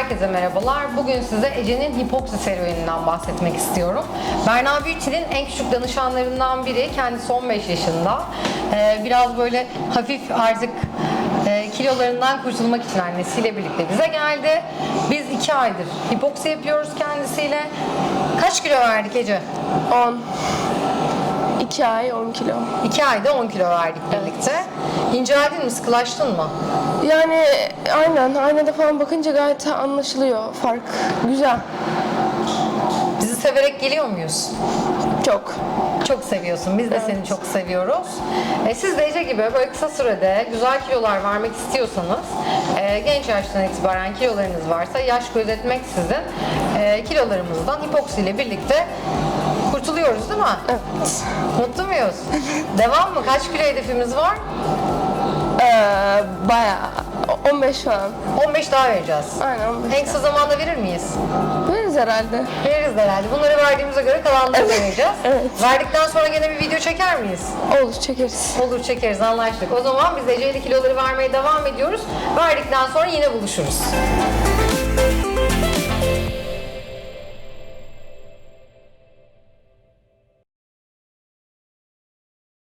herkese merhabalar. Bugün size Ece'nin hipoksi serüveninden bahsetmek istiyorum. Berna Beauty'nin en küçük danışanlarından biri. Kendisi 15 yaşında. Ee, biraz böyle hafif artık e, kilolarından kurtulmak için annesiyle birlikte bize geldi. Biz 2 aydır hipoksi yapıyoruz kendisiyle. Kaç kilo verdik Ece? 10. 2 ay 10 kilo. 2 ayda 10 kilo verdik birlikte. İnceldin mi? Sıkılaştın mı? Yani aynen aynada falan bakınca gayet anlaşılıyor fark. Güzel. Bizi severek geliyor muyuz? Çok. Çok seviyorsun. Biz de seni çok seviyoruz. E, siz de Ece gibi böyle kısa sürede güzel kilolar vermek istiyorsanız, e, genç yaştan itibaren kilolarınız varsa yaş gözetmeksizin e, kilolarımızdan hipoksi ile birlikte mi? Evet. Mutlu muyuz? Devam mı? Kaç kilo hedefimiz var? Ee, bayağı. O- 15 falan. 15 daha vereceğiz. Aynen 15. En kısa zamanda verir miyiz? Veririz herhalde. Veririz herhalde. Bunları verdiğimize göre kalanları da vereceğiz. Evet. Verdikten sonra gene bir video çeker miyiz? Olur çekeriz. Olur çekeriz anlaştık. O zaman biz Ece ile kiloları vermeye devam ediyoruz. Verdikten sonra yine buluşuruz.